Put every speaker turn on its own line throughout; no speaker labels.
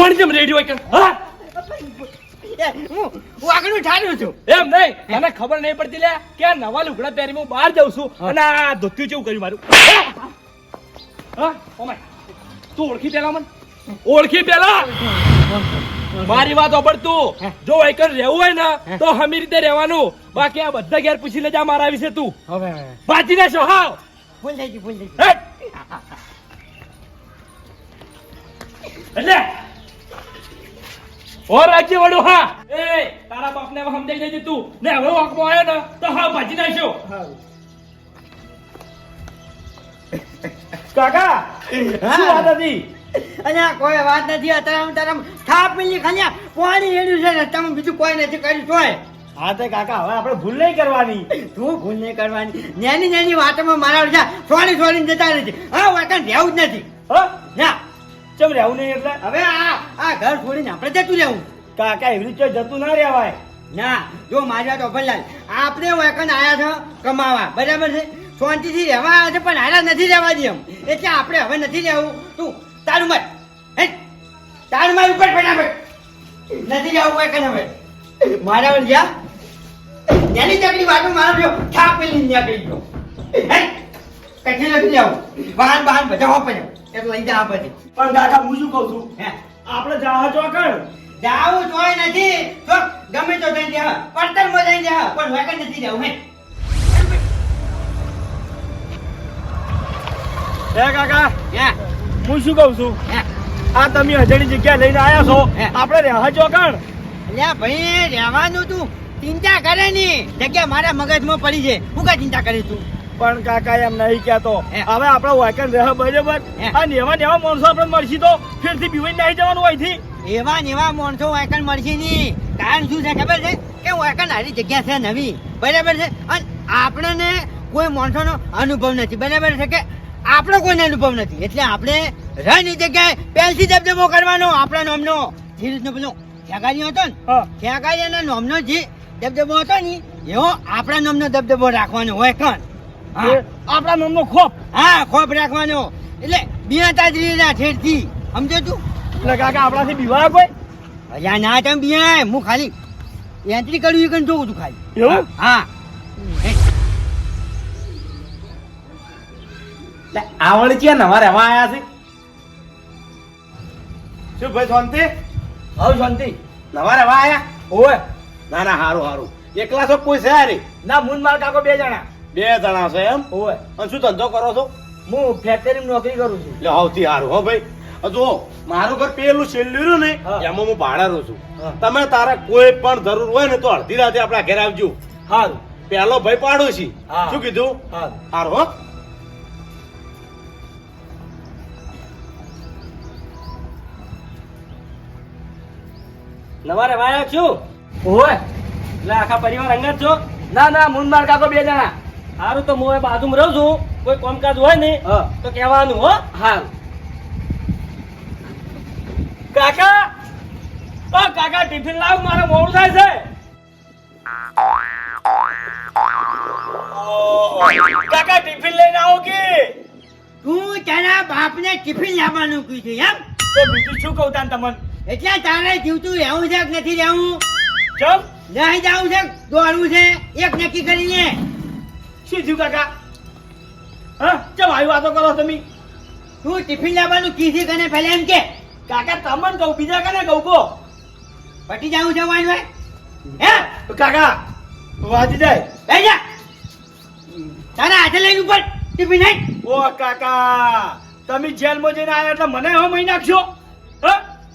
Phone જેમ ready હોય કે? હા?
આગળ ઠાર્યો છું.
એમ નહીં. મને ખબર નહીં પડતી લે કે આ નવા લુગડા પહેરી હું બહાર જાઉં છું અને આ ધોત્યું જેવું કર્યું મારું. હા? ઓમાય તું ઓળખી પેલા મને? ઓળખી પેલા? મારી વાત ઓબળ તું જો એકર રહેવું હોય ને તો હમી રીતે રહેવાનું. બાકી આ બધા ઘેર પૂછી લેજા મારા વિશે તું.
હવે.
બાજી નાખો હાવ.
ભૂલ થઈ ગઈ ભૂલ થઈ ગઈ.
એટલે ઓ રાજ્ય વડો હા. એ તારા બાપને હવે સમજાઈ દેજે તું. ને હવે વાંકમાં આવ્યો ને તો હા ભાજી નાખ્યો. કાકા શું વાત હતી?
અને કોઈ વાત નથી. અત્યારે હું તારા થાપ મિલી ખાલી પાણી રેડ્યું છે રસ્તામાં બીજું કોઈ નથી કર્યું તોય.
હા તે કાકા હવે આપણે ભૂલ નહીં કરવાની.
તું ભૂલ નહીં કરવાની. નાની નાની વાતોમાં મારા છોડી છોડીને જતા નથી હા વાકણ રહેવું જ નથી.
હા?
ના
ચમ રહેવું નહીં એટલે?
હવે આ આ ઘર છોડીને આપણે જતું રહેવું.
કાકા એવી રીતે જતું ના રહેવાય.
ના જો મારી વાત ઓફરલાલ આપણે વેકન આયા છો કમાવા બરાબર છે? શાંતિથી રહેવા આવ્યા છે પણ હારા નથી રહેવા દે એમ. એટલે આપણે હવે નથી રહેવું. તું તારું મત. હે? તારું મારું ઉપર ફટાફટ નથી જવું વેકન હવે. મારા વળી જા. નાની ચકડી વાતો મારો જો છાપ પેલી નીકળી ગયો. હે? કઠે નથી જવું વાહન વાહન બધા હોપ એટલે લઈ જા પછી
પણ કાકા હું શું કહું છું?
હે
આપણે જહાજ ચોકડ.
જાવું તોય નથી. તો ગમે તો થઈ જા પડતરમાં જઈ જા પણ વેકન નથી જાવ હે.
હે કાકા
હે.
હું શું કહું છું? આ તમે હજારની જગ્યા લઈને આયા છો. આપણે રહ્યા ચોકડ.
અલ્યા ભાઈ રહેવાનું તું. ચિંતા કરે ની જગ્યા મારા મગજમાં પડી છે. હું કા ચિંતા કરી તું?
પણ કાકા એમ નહીં કહેતો. હવે આપણે વાયકન રહે બરાબર? અને એવા નેવા માણસો આપણે મળશી તો ફેરથી બીવાઈ નહીં જવાનું અહીંથી.
એવા ને એવા માણસો વાયકન મળશે નહીં. કારણ શું છે ખબર છે? કે વાયકન હારી જગ્યા છે નવી. બરાબર છે? અને આપણને કોઈ માણસોનો અનુભવ નથી. બરાબર છે કે? આપણો કોઈને અનુભવ નથી. એટલે આપણે રહની જગ્યાએ પહેલથી દબદબો કરવાનો આપણા નામનો. જે રીતનો પેલો ખેગારી હતો ને ખેગારીના નામનો જે દબદબો હતો ને એવો આપણા નામનો દબદબો રાખવાનો હોય કણ.
આપણા નામનો ખોપ.
હા ખોપ રાખવાનો. એટલે બિયાતા જ રીના ઠેરથી. સમજો તું?
એટલે કાકા આપણાથી બીવાય કોઈ?
અજા ના તમે બિયા હું ખાલી એન્ટ્રી કર્યું એ જોઉં છું ખાલી.
એવું?
હા. હે,
આવડ છે નવા રહેવા આયા છે. શું ભાઈ શાંતિ?
હવે શાંતિ.
નવા રેવા આયા?
ઓય
ના ના હારું હારું. એકલા છો કોઈ છે હારી.
ના મુન માર કાકો બે જણા.
બે જણા છે એમ?
ઓય
અને શું ધંધો કરો છો?
હું ફેક્ટરી નોકરી કરું છું.
એટલે સૌથી સારું હો ભાઈ. જો મારું ઘર પેલું છેલ્લું રહ્યું ને એમાં હું ભાડા રહું છું તમે તારા કોઈ પણ જરૂર હોય ને તો અડધી રાતે આપણા ઘેર આવજો.
હાલ
પેલો ભાઈ પાડોશી. શું કીધું?
હારું.
હારું હો.
નવારે વાયા છું? ઓય એટલે આખા પરિવાર અંગત છો? ના ના મુન માર કાકો બે જણા. હારું તો હું બાજુમાં રહું છું. કોઈ કામકાજ હોય ને તો કહેવાનું હો. હાલ કાકા! ઓ કાકા ટિફિન લાવ મારે મોડું થાય છે. કાકા ટિફિન લઈને આવો કે?
તું તારા બાપને ટિફિન લાવવાનું કીધું એમ?
તો બીજું શું કહું તાન તમને?
એટલે તારે જીવતું રહેવું છે કે નથી રહેવું?
ચમ?
નહીં જવું છે દોડવું છે એક નક્કી કરીને.
શું થયું કાકા? હા? ચમ આવી વાતો કરો તમે?
તું ટિફિન લાવવાનું કીધી કને પહેલા એમ કે?
કાકા તમને કહું બીજા કને કહું કો
પટી જવું છે વાણ ભાઈ હે?
કાકા વાજી જાય.
લઈ જા. તારા હાથે લઈને ઉપર ટિફિન હે?
ઓ કાકા તમે જેલમાં જઈને આવ્યા એટલે મને હો મહી નાખશો? હ?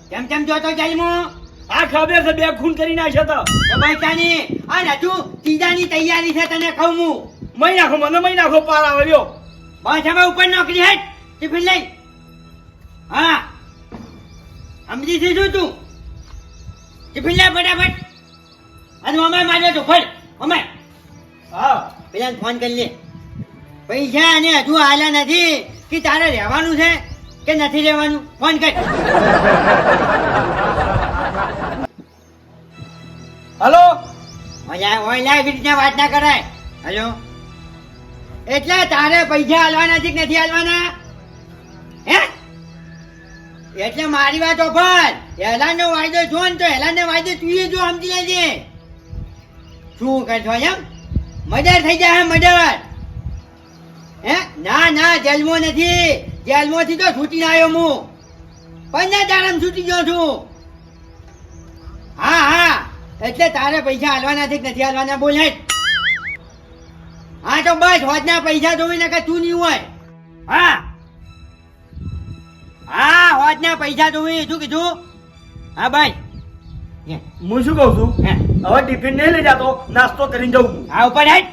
કેમ તેમ જોતો જેલમાં?
આ ખબર છે બે ખૂન કરી નાખ્યો તો
દબાઈતાની આ રાજુ ત્રીજાની તૈયારી છે તને કહું હું.
મહી નાખો મને મહી નાખો પાર આવ્યો
બસ હવે ઉપર નોકરી હે ટિફિન લઈ. હા. સમજી છે શું તું? ટિફિન લે ફટાફટ. અને અમે મારે તો ફળ. અમે
હા.
પેલા ફોન કરી લે. પૈસા અને હજુ આલા નથી કે તારે રહેવાનું છે કે નથી રહેવાનું? ફોન કર.
હલો?
ઓલા ઓલા એવી રીતના વાત ના કરાય. હલો? એટલે તારે પૈસા હાલવાના છે કે નથી હાલવાના? હે? એટલે મારી વાત ઓફર હેલાનનો વાયદો જો ને તો હેલાનો વાયદો તું જો સમજી લેજે. શું કરશો એમ? મર્ડર થઈ જાય મર્ડર. હે? ના ના, જેલમાં નથી. જેલમાંથી તો છૂટીને આવ્યો હું. પંદર તારે છૂટી ગયો છું. હા હા. એટલે તારે પૈસા હાલવાના છે કે નથી હાલવાના? બોલે હા તો બસ હોજના પૈસા જોઈને કે તું નહીં હોય. હા. હા હોજના પૈસા જોઈ શું કીધું? હા ભાઈ. હું.
શું કહું છું?
હે.
હવે ટિફિન નહીં લઈ જાતો નાસ્તો કરીને જવું
હા ઉપર હેડ.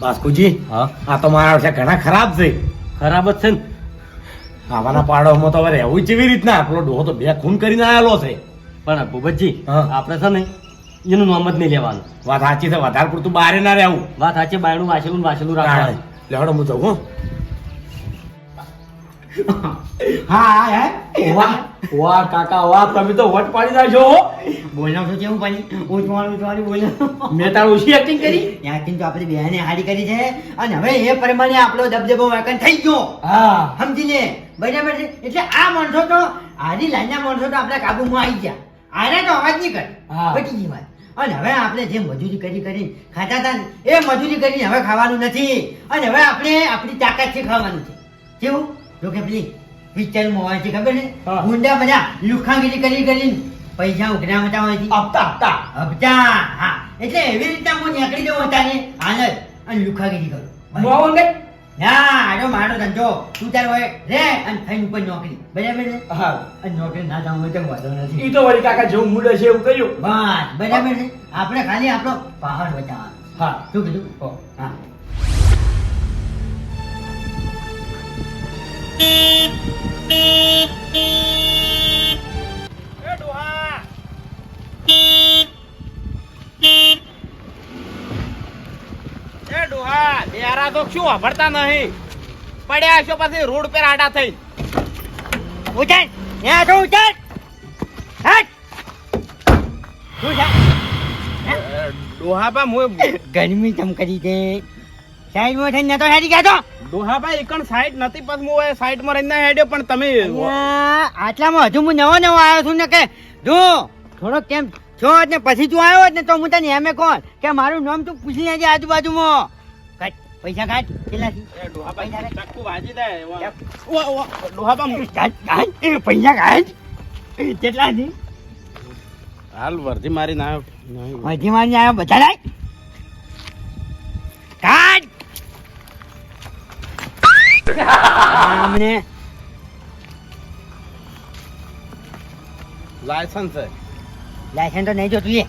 બાસ્કુજી
હા?
આ તો મારા છે ઘણા ખરાબ છે.
ખરાબ જ છે ને.
આવાના પાડોમાં તો હવે રહેવું કેવી રીતના. આપણો ડોહો તો બે ખૂન કરીને આવેલો છે.
પણ ભૂપતજી
હા.
આપણે છે ને એનું નામ જ નહીં લેવાનું.
વાત સાચી છે વધારે પૂરતું બારે ના રહેવું.
વાત સાચી બાયણું વાસેલું વાસેલું રાખવાનું.
લેવડો હું જઉં હો
હા હા.
વાહ વાહ કાકા વાહ તમે તો વટ પાડી નાખો.
બોલનો શું કેવું પાણી ઉઠવાનું ઉઠવાનું બોલો.
મેં તાર ઓછી એક્ટિંગ કરી?
એક્ટિંગ તો આપણે બહેને હારી કરી છે. અને હવે એ પ્રમાણે આપણો દબદબો વેકન થઈ ગયો.
હા.
સમજી લે. બરાબર છે? એટલે આ માણસો તો આની લાઈનના માણસો તો આપણા કાબુમાં આવી ગયા. આને તો અવાજ નહીં કરે.
હા.
ગઈ વાત. અને હવે આપણે જે મજૂરી કરી કરી ખાતા હતા એ મજૂરી કરીને હવે ખાવાનું નથી. અને હવે આપણે આપણી તાકાતથી ખાવાનું. છે કેવું? જો કે પેલી પિક્ચરમાં હોય છે ખબર
ને
ગુંડા બધા લુખાગીરી કરી કરીને પૈસા ઉઘરા મતા હોય છે.
હપ્તા હપ્તા.
હપ્તા હા. એટલે એવી રીતના હું નીકળી જવું હતા ને હાલ અને લુખાગીરી કરું. ના મારો ધંધો. તું તાર હોય રે અને થઈને ઉપર નોકરી. બરાબર છે?
હા.
અને નોકરી ના જાવ તો વાંધો નથી.
ઈ તો વળી કાકા જેવું મૂડ છે એવું કર્યું.
બસ બરાબર છે? આપણે ખાલી આપણો પહાડ બચાવવાનો
હા.
શું કીધું? હા.
એ ડોહા. યારા તો શું વાપરતા નહીં? પડ્યા છો પછી રોડ પર આડા થઈ.
ઉઠાડ ત્યાં તો ઉઠાડ હટ. શું છે
ડોહાબા હું
ગરમી તમ કરી દે સાઈડમાં થઈને તો હેડી ગયા તો
ડોહાબા એકણ સાઈડ નથી પછી હું સાઈડમાં રહીને હેડ્યો પણ તમે
આટલામાં હજુ હું નવો નવો આવ્યો છું ને કે જો થોડોક કેમ જ ને પછી તું આવ્યો ને તો હું તને એમે કોણ કે મારું નામ તું પૂછી લેજે આજુબાજુમાં. કાઢ પૈસા કાઢ. કેટલા છે? પૈસા કાઢ. કેટલા છે
હાલ વર્ધી મારી ના
વર્ધી મારી આવ્યો બધા લાય. કાઢ. અમને
લાયસન્સ છે.
લાયસન્સ તો નહીં જોતું એ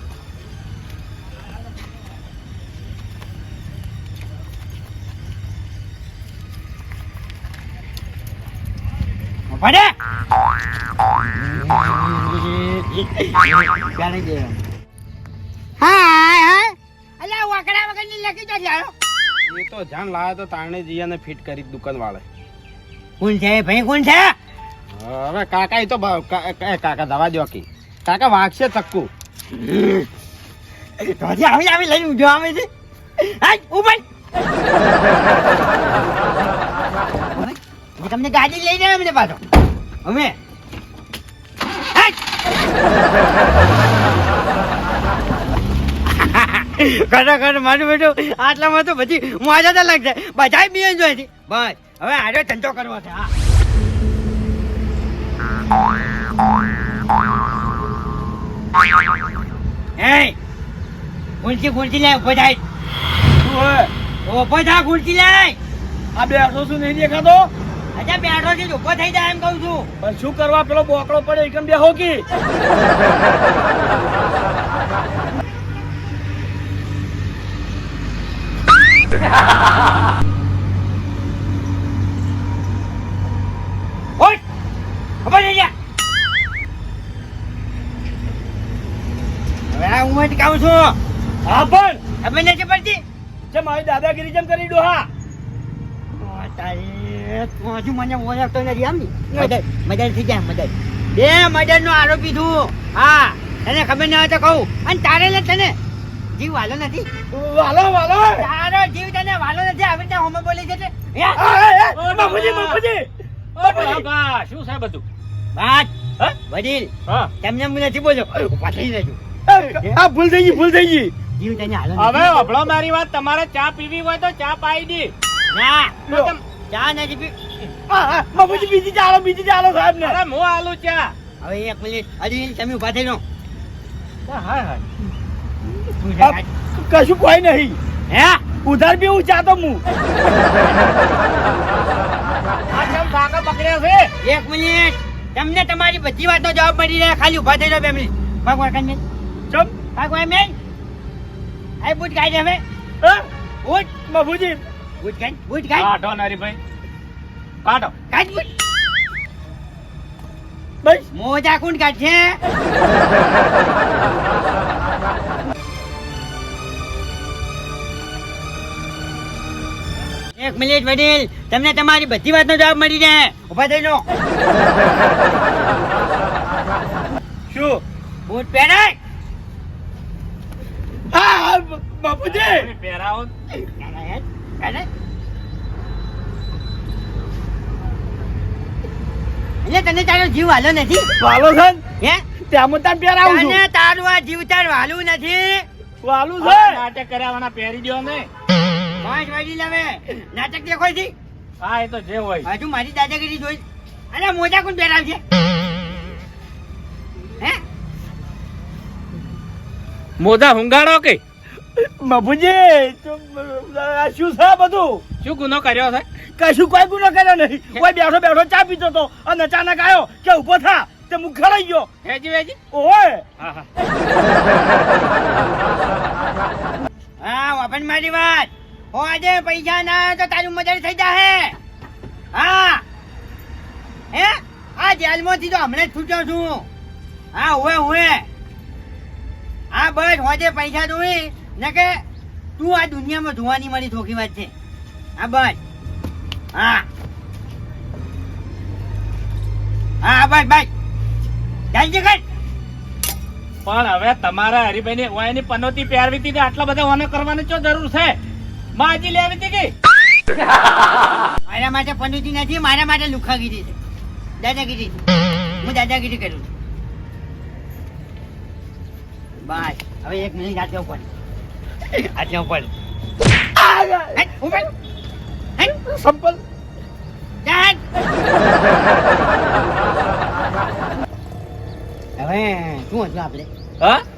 પડે હા હા અલ્યા વાકડા વગરની લખી તો
એ તો જાણ લાયા તો તાણે જીયાને ફિટ કરી દુકાન વાળે
કોણ છે? ભાઈ કોણ છે?
હવે કાકા એ તો કાકા દવા દો કી કાકા વાગશે
તક્કુ હજી આવી આવી લઈને ઉઠો આવે છે. હાય, ઊભા તમને ગાડી લઈ જાય અમને પાછો. અમે. ખરેખર મારું બેટું આટલામાં તો પછી મજા તો લાગશે બધા બી એન્જોય છે. બસ, હવે આડો ધંધો કરવો છે, હા. એ ગુલચી ગુલચી લે ઊભો થાય. ઊભો થા ગુલચી લે.
આ બેઠો છું નહીં દેખાતો?
અચ્છા બેઠો છે ઊભો થઈ જાય એમ કહું છું.
પણ શું કરવા પેલો બોકડો પડે એકમ બેહો કી?
ઓય ઊભો હું જ છું.
હા પણ!
ખબર નથી પડતી?
જે મારી દાદાગીરી જેમ કરી
દો હા! તું હજુ મને ઓળખતો નથી આમ ની? મદદ મદદ થઈ જાય મદદ. બે મદદ નો આરોપી છું હા તને ખબર ના હોય તો કહું. અને તારે લે તને. જીવ વાલો નથી.
વાલો વાલો!
તારો જીવ તને વાલો નથી. આવી રીતે હોમે બોલી છે
બાપુજી બાપુજી!
શું છે બધું
વાત? વડીલ તમને હું નથી બોલ્યો. થઈ જજો
આ ભૂલ થઈ ગઈ ભૂલ થઈ ગઈ.
જીવ તને
હવે અભળો મારી વાત તમારે ચા પીવી હોય તો ચા પાઈ દી.
ના ચા નથી પી
બીજી ચાલો બીજી ચાલો સાહેબ ને.
હું આલુ ચા.
હવે એક મિનિટ અડીલ તમે ઊભા થઈ?
કશું કોઈ નહીં.
હે?
ઉધાર બી હું ચાતો હું
એક મિનિટ તમને તમારી બધી વાતનો જવાબ મળી રહ્યા ખાલી ઊભા થઈ જાઓ બે મિનિટ. ભગવાન કન્યા
ચમ
મેં? આય બુટ કાઢ હવે. બુટ?
બાપુજી
બુટ કાઢ બુટ કાઢ
કાઢો નરીભાઈ કાઢો.
કાઢ બુટ.
બસ.
મોજા કોણ કાઢશે એક મિનિટ વડીલ તમને તમારી બધી વાતનો જવાબ મળી જાય ઊભા થઈ જાઓ
શું?
બૂટ પહેરાય
હા હા બ- બાપુજી!
પહેરાવો.
એટલે તને તારો જીવ હાલો નથી?
વાલો છે
હે?
ત્યાં તાર પેર આવું
તને તારું આ જીવ તાર વાલું નથી?
વાલું છે.
નાટક કરાવવાના પહેરી દો ને
પાંચ વાગી લાવે. નાટક દેખોય છે
હા એ તો જે હોય.
હજુ મારી દાદાગીરી જોઈ. અરે મોજા કોણ પહેરાવશે હે?
મોજા હુંગાડો કે?
બાપુજી આ શું છે બધું?
શું ગુનો કર્યો છે?
કશું કોઈ ગુનો કર્યો નહીં. કોઈ બેઠો બેઠો ચા પીતો હતો અને અચાનક આવ્યો કે ઊભો થા તે ગયો.
હેજી વેજી?
ઓય
હા
વાપન મારી વાત. હો આજે પૈસા ના તો તારું મજા થઈ જાહે. હા. હે? આ જેલમાંથી તો હમણાં જ છૂટ્યો છું. હા હોય હોય હા બસ હોજે પૈસા જોઈ. ને કે તું આ દુનિયામાં જોવાની મારી થોકી વાત છે. હા બસ હા. હા બસ બસ ચાલજે કર
પણ હવે તમારા હરિભાઈ ની ઓયની પનોતી પહેરવી હતી આટલા બધા ઓને કરવાની ચો જરૂર છે? માજી લેવી હતી કે?
મારા માટે પનોતી નથી મારા માટે લુખાગીરી છે. દાદાગીરી. હું દાદાગીરી કરું બસ હવે એક મિનિટ આટલે ઉપર આટલે ઉપર. ઉપર.
સંપલ.
હવે શું હતું આપણે?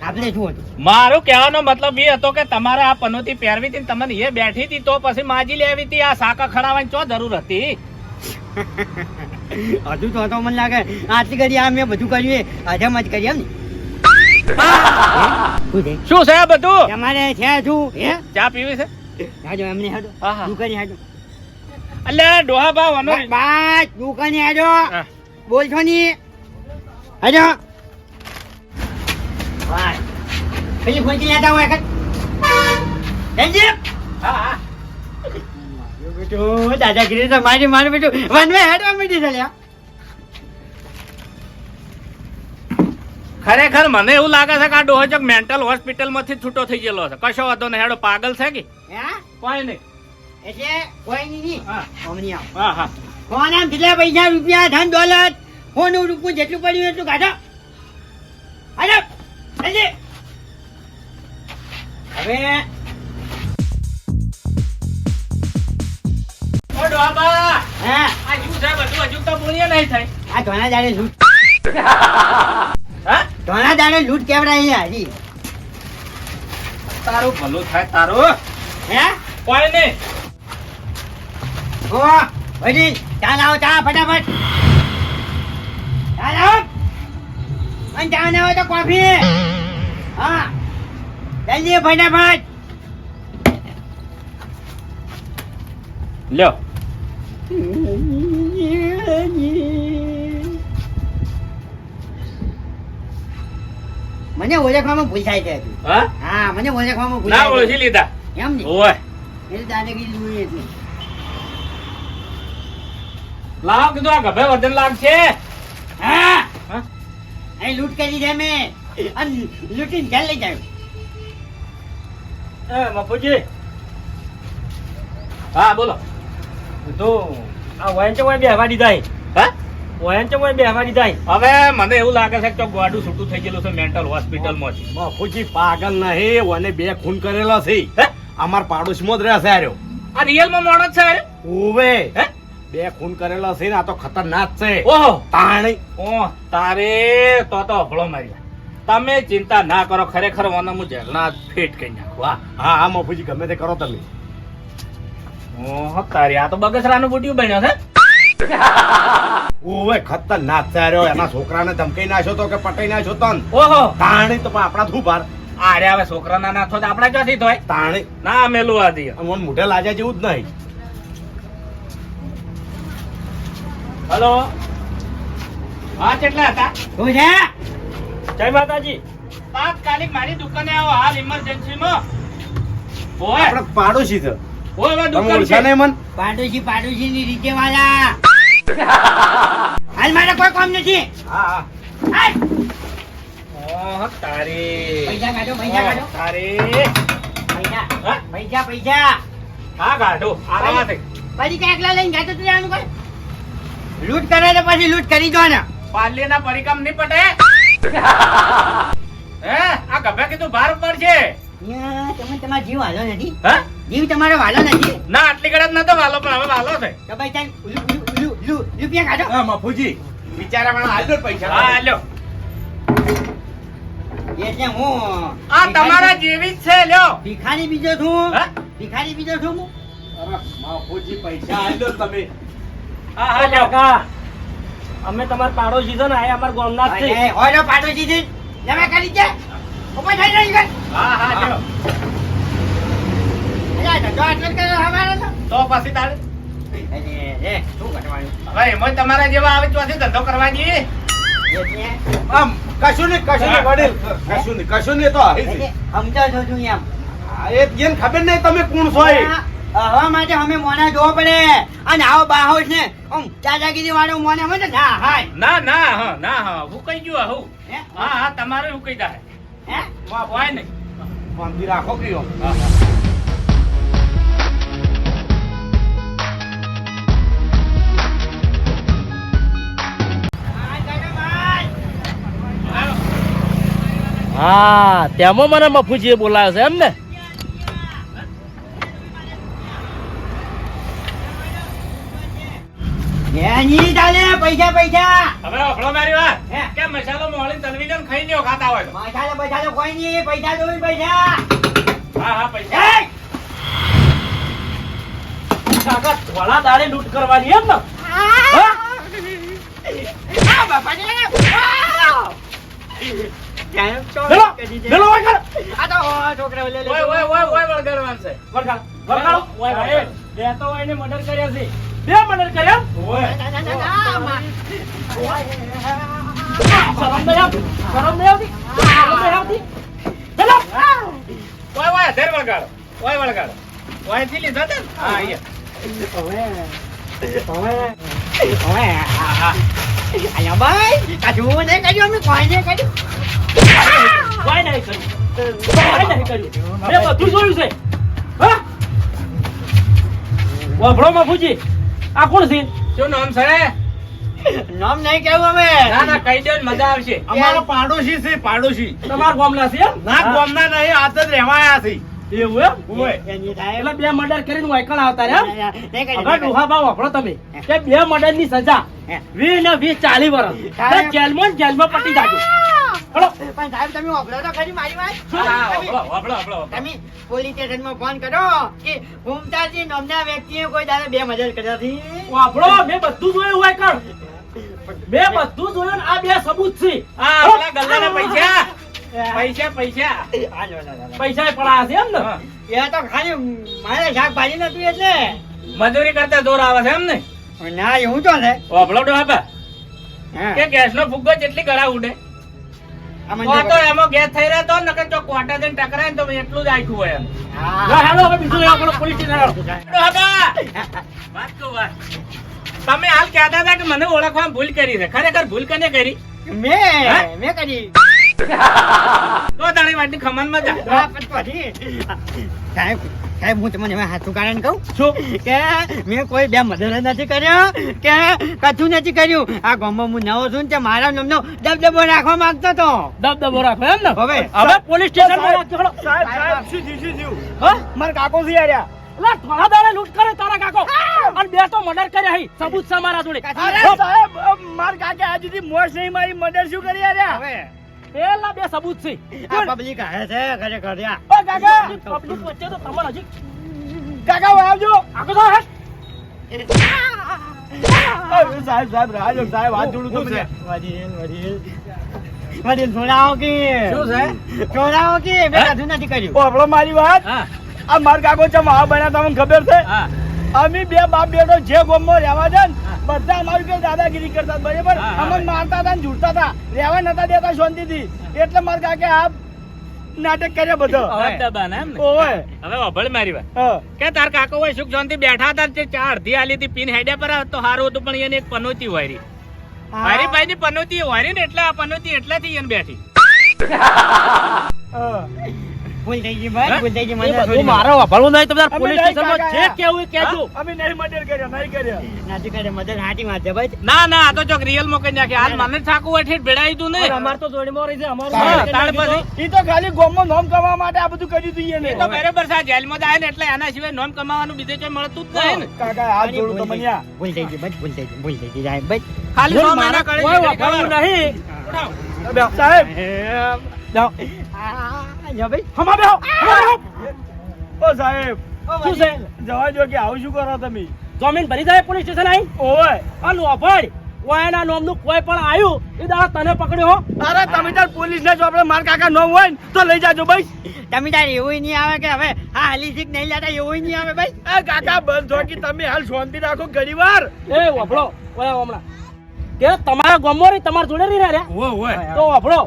આપણે શું હતું?
મારું કહેવાનો મતલબ એ હતો કે તમારે આ પનોતી પહેરવી હતી તમને એ બેઠી હતી તો પછી માજી લેવી હતી આ સાકા ખડાવવાની ચો જરૂર હતી?
હજુ તો હતો મને લાગે. આટલી ઘડી આ મેં બધું કર્યું એ. હજમ જ કરી એમ ને? શું છે
શું છે આ બધું?
તમારે છે શું હે?
ચા પીવી છે?
હાજો એમને હાજો. દુકાને હાજો.
એટલે ડોહા ભાવ અનો
બસ દુકાને હાજો.
હા.
બોલશો ની હાજો. બસ પેલી ખોટી લેતા હોય કર સંજીવ
હા હા.
બેટો દાદાગીરી તો મારી મારું બેટું. વનવે હેડવા મીડી ચાલ્યા
ખરેખર મને એવું લાગે છે કે આ ડોહો મેન્ટલ હોસ્પિટલમાંથી છૂટો થઈ ગયેલો છે. કશો વાંધો નહીં હેડો પાગલ છે કે? કોઈ નહીં.
એટલે કોઈ નહીં
હા. હા
કોના કેટલા પૈસા રૂપિયા ધન દોલત કોનું રૂપિયું જેટલું પડ્યું એટલું કાઢો. જલ્દી. હવે
ઓ
હા?
આ શું થાય બધું? હજુ તો બોલીએ નહીં થાય.
આ ધોના જાડે લૂંટ
હા?
ધોના દાડે લૂંટ કેવડાય છે હજી?
તારું ભલું થાય તારું
હે.
કોઈ નહીં.
ઓ ભાઈ ચા લાવો ચા ફટાફટ. ચા લાવો અને ચા ના હોય તો કોફી. હા. જલ્દી ફટાફટ.
લ્યો.
મને ઓળખવામાં ભૂલ થાય છે
હા?
હા મને ઓળખવામાં ભૂલ
ના ઓળખી લીધા.
એમ ને?
ઓય.
એટલે દાદાગીરી જોઈએ એટલે
લાવ કીધું આ ગભે વર્ધન લાગશે.
હા?
હા?
અહીં લૂંટ કરી છે મેં. અને લૂંટીને ઘેર લઈ જાય.
એ બાપુજી.
હા બોલો.
તો આ વાંચે વાઈન બેહવા દીધા.
ઓયન ચમ ઓય જાય
હવે મને એવું લાગે છે કે ગોડું છૂટું થઈ ગયેલું છે મેન્ટલ હોસ્પિટલમાંથી
બાપુજી પાગલ નહીં ઓને બે ખૂન કરેલા છે. અમાર પાડોશમાં જ રહે છે આર્યો
આ રિયલમાં માણસ છે
ઓવે
હે?
બે ખૂન કરેલા છે ને આ તો ખતરનાક છે.
ઓહો.
તાણી.
ઓ તારે તો તો હળો મારી તમે ચિંતા ના કરો ખરેખર મને હું જેલના ફેટ કહી નાખું હા.
હા હા મફુજી ગમે તે કરો તમે.
ઓહો તારી આ તો બગસરાનું બુટિયું બન્યો છે.
ઓવે ખતરનાક છે એના છોકરાને ધમકાઈ નાખ્યો તો કે પટાઈ નાખ્યો તો
ઓહો.
તાણી તો આપણા શું ભાર
આરે હવે છોકરાના નાથો તો આપણા ક્યાંથી ધોય?
તાણી.
ના મેલું આ દઈએ
અમને મોઢે લાજ્યા જેવું જ નહીં.
હલો. હા કેટલા હતા?
હું છે?
જય માતાજી.
તાત્કાલિક મારી દુકાને આવો હાલ ઇમરજન્સીમાં ઓય.
આપણે પાડોશી છે.
ઓય દુકાન છે.
નહીં મન?
પાડોશી પાડોશી ની રીતે વાળા હાલ મારે કોઈ કામ નથી.
હા હા.
હાલ. પૈસા કાઢો પૈસા કાઢો.
તારી.
પૈસા પૈસા પૈસા.
હા ગાઢો આ
પછી ક્યાં લઈને જાતો તું આનું કોઈ? લૂંટ કરે તો પછી લૂંટ કરી દો ને.
પાર્લીના પરિકામ નહીં પટે? હે? આ ગભે કીધું ભાર ઉપર છે.
તમે તમારા જીવ હાલો નથી.
હા?
જીવ તમારો વાલો નથી.
ના આટલી કડક નતો વાલો પણ હવે વાલો છે.
તો ભાઈ ચાલ ઉલુ, ઉલુ, ઉલુ, ઉલુ, રૂપિયા કાઢો.
હા મફુજી બિચારા મને હાલ પૈસા.
હા લ્યો
એટલે હું
આ તમારા જેવી જ છે લ્યો.
ભિખારી બીજો છું
હા?
ભિખારી બીજો છું હું.
અરે મફુજી પૈસા હાલ તમે.
હા હા
કાકા અમે તમાર પાડોશી છે ને આ અમારા ગામના જ છે.
ઓલો પાડોશી છે. તમે કરી દે. ઊભો થઈ રહી
હા હા લ્યો
અલ્યા ધંધો આટલો જ કર્યો હવારે તો
તો પછી તારે? હવે એમાં તમારા જેવા આવે ત્યાંથી ધંધો કરવા જઈએ
આમ કશું નહીં કશું નહીં વડીલ કશું નહીં કશું નહીં તો છે.
એમ.
એ ખબર નહીં તમે કોણ છો એ?
હવા માટે અમે મોના જોવો પડે. અને આવો બાહો છે. આમ દાદાગીરી વાળો મોને હોય ને ના હાય.
ના ના હા ના હા હું કઈ ગયો હું
હે?
હા હા તમારે હું કઈ દે.
હે?
હોય નહીં.
શાંતિ રાખો કયો.
હા હા.
હા તેમાં મને મફુજીએ બોલાવ્યો છે એમ ને
એની ચાલે પૈસા પૈસા.
હવે અફળો મારી વાત.
હે?
કે મસાલો મોળી તલવીજન ખાઈ લ્યો ખાતા હોય
મસાલો પૈસા કોઈ નહીં પૈસા જોઈ પૈસા.
હા હા પૈસા.
એ!
કાકા થોડા દાડે લૂંટ કરવાની એમ ને?
આ બાપાને, વાવ! કેમ કરી દે?
મેલો વાય
આ તો ઓ, લે લે.
ઓય ઓય ઓય ઓય વળગાડવાનું છે
વરગાડ વરગાડો
ઓય,
ઓય
ઓય.
બે તો એને મર્ડર કર્યા છે. બે મર્ડર કર્યા?
ઓય.
ના, ના, ના, ના, માં.
શરમ નહીં આવતી શરમ નહીં આવતી શરમ નહીં આવતી. મેલો.
ઓય ઓય ધેર વળગાડો. ઓય વળગાડો. ઓયથી લીધા ને? હા અહીંયા.
ઓવે, આ, આ. આયા ભાઈ, કાઢવું નહીં કર્યું, અમે કોઈ નહીં કર્યું.
નહીં કર્યું કોઈ નહીં કર્યું મેં બધું જોયું છે. હા? વાપરો બાપુજી આ કોણ છે?
શું નામ છે?
નામ નહીં કહેવું અમે.
ના ના કહી દો મજા આવશે.
અમારા પાડોશી છે પાડોશી. તમારા ગામના છે ના ગામના નહીં આજ જ રહેવા છે. એવું એમ?
ઓય. એની થાય.
એટલે બે મર્ડર કરીને વાયકણ આવતા રહ્યા હવે ડોહા ભાવ વાપરો તમે. કે બે મર્ડરની સજા. વીસ ને વીસ ચાલી વર્ષ જેલમાં જેલમાં પટી જાજો.
પણ સાહેબ તમે વાપરો તો ખરી મારી વાત. તમે-
વળો વળો વળો
તમે પોલીસ સ્ટેશનમાં ફોન કરો કે ભૂમતાજી નામના વ્યક્તિએ કોઈ દાડે બે મદદ કર્યા હતી
વાપરો મેં બધું જોયું વાયકણ મેં બધું જોયું આ બે સબૂત છે.
હા. પેલા ગલ્લાના પૈસા. પૈસા પૈસા.
પૈસા પડાયા છે એમ ને
એ તો ખાલી મારે શાકભાજી નતું એટલે.
મજૂરી કરતા જોર આવે છે એમ ને
ના એવું તો
ને ડોહા
હા.
કે ગેસ નો ફુગ્ગો જેટલી ગળા ઉડે. તો ગેસ થઈ રહ્યો તો નકર ચોક કોટા જઈને ટકરાય ને તો એટલું જ આખ્યું હોય એમ.
હાલો હવે બીજું લેવા પડે પોલીસ સ્ટેશન હાલો.
ડોહા વાત તો વાત? તમે હાલ કહેતા હતા કે મને ઓળખવામાં ભૂલ કરી છે. ખરેખર ભૂલ કને કરી?
મેં? કરી.
તો તારી
પણ પછી, સાહેબ હું તમને હવે સાચું કારણ કહું?
શું?
કે મેં કોઈ બે મદદ નથી કર્યો કે કશું નથી કર્યું. આ ગામમાં હું નવો છું ને તે મારા નામનો દબદબો રાખવા માંગતો હતો.
દબદબો રાખો એમ ને?
હવે
હવે પોલીસ સ્ટેશન
સાહેબ સાહેબ શું થયું શું જીવ
હા?
મારા કાકો થી આર્યા
લા થોડા દાડા લૂંટ કરે તારા કાકો. અને બે તો મર્ડર કર્યા હી. સબૂત છે મારા જોડે.
અરે સાહેબ મારા કાકે આજ સુધી મોજ નહીં મારી મર્ડર શું કરી આર્યા
હવે
પેલા બે સબૂત છે.
આ પબ્લિક હે છે ઘરે યા.
ઓ કાકા
પબ્લિક વચ્ચે તો તમાર હજી
કાકા આવજો.
આગળ તો હેડ.
સાહેબ સાહેબ રાજો સાહેબ હાથ જોડું તો
છે? વડીલ, વડીલ. વડીલ, છોડાવો કે? છોડાવો કે? મેં
હે?
નથી કર્યું.
આપણો મારી વાત? આ માર કાકો ચમ આ બન્યા તમને ખબર છે?
હા.
અમે બે બાપ બેટો જે ગામમાં રહેવા છે ને બધા અમારી ઉપર દાદાગીરી કરતા બરાબર. અમને મારતા હતા ને ઝૂંટતા હતા. રહેવા નતા દેતા શાંતિથી. એટલે મારા કાકે આ નાટક કર્યા બધો. ઓય
હવે અભળ મારી વાત. કે તાર કાકો હોય સુખ શાંતિ બેઠા હતા તે ચા અડધી આલી હતી પીન હેડ્યા પર તો હારું હતું પણ એને એક પનોતી વાયરી મારી ભાઈ ની પનોતી વાયરી ને એટલે આ પનોતી એટલાથી એને બેઠી.
ભૂલ થઈ ગઈ ભાઈ ભૂલ થઈ ગઈ મને
બધું મારો વાપરવું નહીં તમારે પોલીસ સ્ટેશનમાં જે કેવું કેજો
અમે નહીં મર્ડર કર્યા નહીં કર્યા.
દો. કરે મદદ હાટી છે ભાઈ.
ના ના આ તો જો રિયલ મોકલી નાખે હાલ મને ઠાકુ હોય ભેડાઈ તું ને.
અમાર તો જોડીમાં રહી છે અમારું
તાળ
મારી
પછી.
ઈ તો ખાલી ગામમાં નોમ કમાવા માટે આ બધું કર્યું હતું એને.
તો બરાબર છે જેલમાં જાય ને એટલે એના સિવાય નોમ કમાવાનું બીજે કોઈ મળતું જ નહીં ને.
કાકા આ જોડું તો.
ગઈ. ભૂલ થઈ ગઈ ભાઈ ભૂલ થઈ ગઈ ભૂલ થઈ ગઈ. સાહેબ ભાઈ.
ખાલી
નોમ
સો કરે
કોઈ નહીં.
સાહેબ. જાઓ.
આ, ભાઈ.
હમા બેહો
ઓ સાહેબ
શું છે?
જવા જો કે આવું શું કરો તમે?
જમીન ભરી જાય પોલીસ સ્ટેશન આવી
ઓય
આ લોફડ ઓયના નોમનું કોઈ પણ આવ્યું એ દાડા તને પકડ્યો હો.
અરે તમે તાર પોલીસ ને જો આપણે માર કાકા નો હોય તો લઈ જાજો ભાઈ.
તમે તાર એવું નહીં આવે કે હવે હા હાલી નહીં લેતા એવું નહીં આવે ભાઈ.
એ કાકા બંધ થો કે તમે હાલ શાંતિ રાખો વાર
એ વફડો ઓય હમણાં. કે તમારા ગમો રહી તમારા જોડે રહી રહ્યા તો વફડો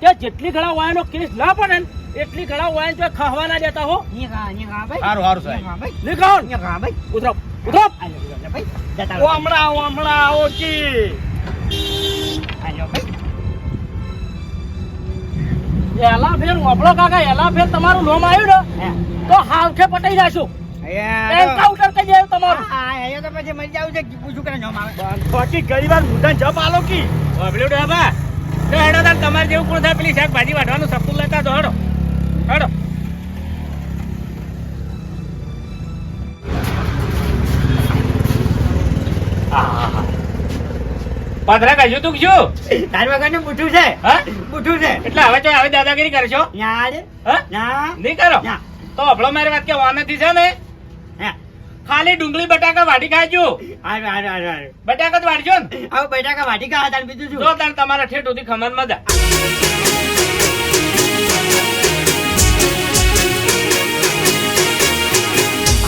કે જેટલી ઘણા વાયનો કેસ ના પડે ને એટલી ઘણા વાયન તો ખાવા ના દેતા હો.
ની ખા ની ખા ભાઈ.
હારું હારું
ની ખા ની ખા ભાઈ.
ઉતરો ઉતરો.
આ લો, લો, લો, ભાઈ. જતા
ઓ. હમણાં આવો હમણાં આવો કી
ભાઈ.
એલા ફેર વફડો કાકા એલા ફેર તમારું નોમ આવ્યું ને તો હાલખે પટાઈ જાશું. એન્કાઉન્ટર થઈ જાય તમારું?
હા, તો પછી મરી જાવું છે કે પૂછું કરે નોમ આવે.
બાકી મુદ્દા જપ આલો કી.
વાપર્યું ડોબા તો હેડો તમારે જેવું કોણ થાય પેલી શાકભાજી વાઢવાનું સપનું લેતા તો હેડો. હેડો પધરા કહેજો તું શું?
તાર વગરનું બુઠું છે.
હા?
બુઠું છે.
એટલે હવે તો હવે દાદાગીરી કરશો
યાર
હા?
ના
નહીં કરો?
ના
તો આપણો મારી વાત કે નથી છે ને?
હા?
ખાલી ડુંગળી બટાકા વાટી ખાજો બટાકા તો વાટજો ને?
આવું બટાકા વાટી ખાવા બીજું શું?
તો તાર તમારા ઠેઠ સુધી ખમણ મજા.